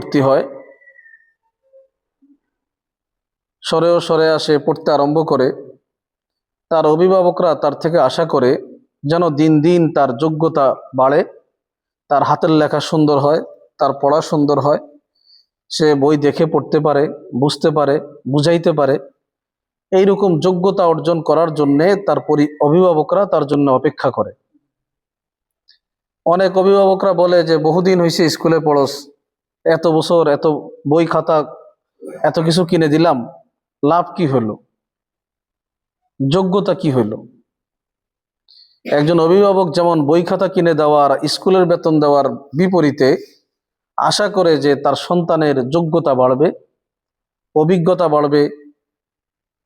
ভর্তি হয়। সরেও সরে আসে, পড়তে আরম্ভ করে। তার অভিভাবকরা তার থেকে আশা করে যেন দিন দিন তার যোগ্যতা বাড়ে, তার হাতের লেখা সুন্দর হয়, তার পড়া সুন্দর হয়। সে বই দেখে পড়তে পারে, বুঝতে পারে, বুঝাইতে পারে। এইরকম যোগ্যতা অর্জন করার জন্যে তার পরি, অভিভাবকরা তার জন্য অপেক্ষা করে। অনেক অভিভাবকরা বলে যে, বহুদিন হয়েছে স্কুলে পড়স এত বছর এত বই খাতা, এত কিছু কিনে দিলাম, লাভ কি হলো? যোগ্যতা কি হলো? একজন অভিভাবক যেমন বই খাতা কিনে দেওয়ার, স্কুলের বেতন দেওয়ার বিপরীতে আশা করে যে তার সন্তানের যোগ্যতা বাড়বে, অভিজ্ঞতা বাড়বে,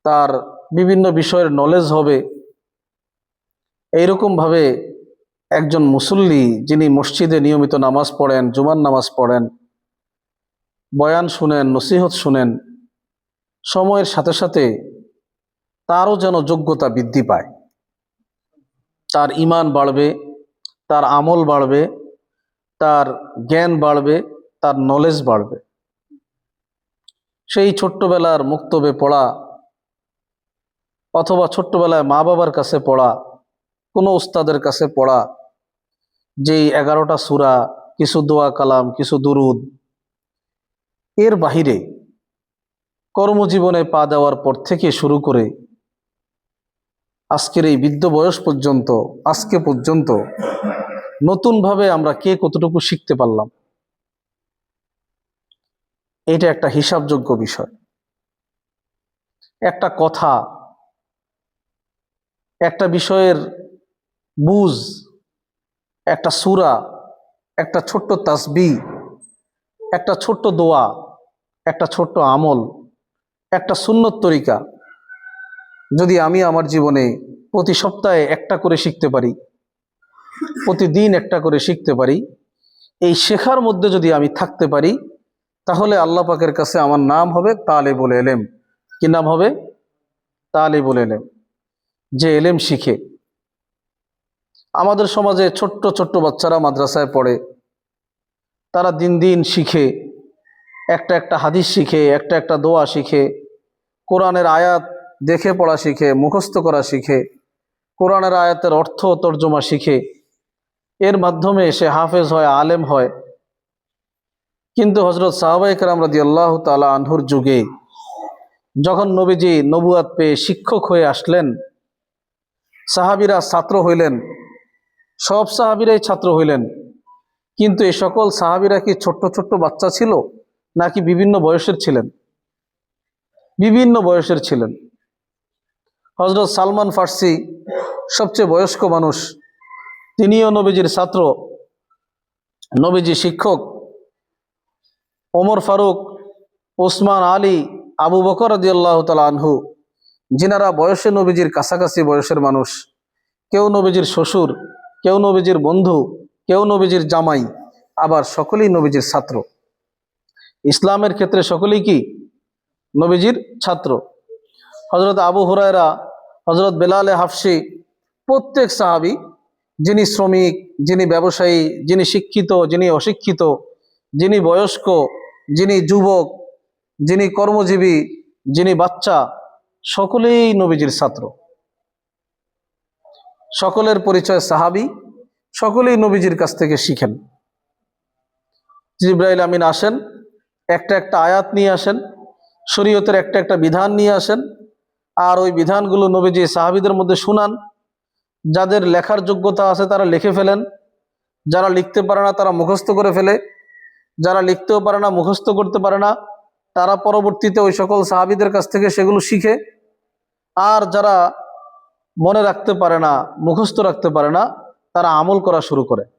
তার বিভিন্ন বিষয়ের নলেজ হবে, এইরকমভাবে একজন মুসল্লি যিনি মসজিদে নিয়মিত নামাজ পড়েন, জুমার নামাজ পড়েন বয়ান শুনেন, নসিহত শুনেন, সময়ের সাথে সাথে তারও যেন যোগ্যতা বৃদ্ধি পায়। তার ইমান বাড়বে, তার আমল বাড়বে, তার জ্ঞান বাড়বে, তার নলেজ বাড়বে। সেই ছোট্টবেলার মুক্তবে পড়া অথবা ছোট্টবেলায় মা বাবার কাছে পড়া, কোনো উস্তাদের কাছে পড়া, যেই এগারোটা সুরা, কিছু দোয়া কালাম, কিছু দুরুদ এর বাহিরে কর্মজীবনে পা দেওয়ার পর থেকে শুরু করে আজকের এই বৃদ্ধ বয়স পর্যন্ত, আজকে পর্যন্ত নতুনভাবে আমরা কে কতটুকু শিখতে পারলাম? এটা একটা হিসাবযোগ্য বিষয়। একটা কথা, একটা বিষয়ের বুঝ, একটা সুরা, একটা ছোট্ট তাসবি একটা ছোট্ট দোয়া একটা ছোট্ট আমল, একটা সুন্নত তরিকা যদি আমি আমার জীবনে প্রতি সপ্তাহে একটা করে শিখতে পারি, প্রতিদিন একটা করে শিখতে পারি, এই শেখার মধ্যে যদি আমি থাকতে পারি, তাহলে আল্লাহ পাকের কাছে আমার নাম হবে তালে বলে এলেম। কি নাম হবে? তালে বলে এলেম। যে এলেম শিখে। আমাদের সমাজে ছোট্ট ছোট্ট বাচ্চারা মাদ্রাসায় পড়ে, তারা দিন দিন শিখে। একটা একটা হাদিস শিখে, একটা একটা দোয়া শিখে, কোরআনের আয়াত দেখে পড়া শিখে, মুখস্থ করা শিখে, কোরআনের আয়াতের অর্থ তর্জমা শিখে, এর মাধ্যমে সে হাফেজ হয়, আলেম হয়। কিন্তু হজরত সাহাবাই কালাম রাদি আল্লাহ তালা আনহুর যুগে যখন নবীজি নবুয়াত পেয়ে শিক্ষক হয়ে আসলেন, সাহাবিরা ছাত্র হইলেন, সব সাহাবিরাই ছাত্র হইলেন। কিন্তু এই সকল সাহাবিরা কি ছোট্ট ছোট্ট বাচ্চা ছিল? নাকি বিভিন্ন বয়সের ছিলেন? বিভিন্ন বয়সের ছিলেন। হজরত সালমান ফার্সি সবচেয়ে বয়স্ক মানুষ। তিনিও নবীজির ছাত্র, নবীজি শিক্ষক। ওমর ফারুক, ওসমান আলী, আবু বকর আল্লাহ তালা আনহু, যিনারা বয়সে নবীজির কাছাকাছি বয়সের মানুষ। কেউ নবীজির শ্বশুর, কেউ নবীজির বন্ধু, কেউ নবীজির জামাই, আবার সকলেই নবীজির ছাত্র। ইসলামের ক্ষেত্রে সকলেই কি? নবীজির ছাত্র। হজরত আবু হুরায়রা হজরত বেলালে হাফসি, প্রত্যেক সাহাবি, যিনি শ্রমিক, যিনি ব্যবসায়ী, যিনি শিক্ষিত, যিনি অশিক্ষিত, যিনি বয়স্ক, যিনি যুবক, যিনি কর্মজীবী, যিনি বাচ্চা, সকলেই নবীজির ছাত্র। সকলের পরিচয় সাহাবি, সকলেই নবীজির কাছ থেকে শিখেন। জিব্রাইল আমিন আসেন একটা একটা আয়াত নিয়ে আসেন, শরীয়তের একটা একটা বিধান নিয়ে আসেন, আর ওই বিধানগুলো নবীজি সাহাবিদের মধ্যে শুনান। যাদের লেখার যোগ্যতা আছে তারা লিখে ফেলেন। যারা লিখতে পারে না তারা মুখস্থ করে ফেলে। যারা লিখতেও পারে না, মুখস্থ করতে পারে না, তারা পরবর্তীতে ওই সকল সাহাবিদের কাছ থেকে সেগুলো শিখে। আর যারা মনে রাখতে পারে না, মুখস্থ রাখতে পারে না, তারা আমল করা শুরু করে।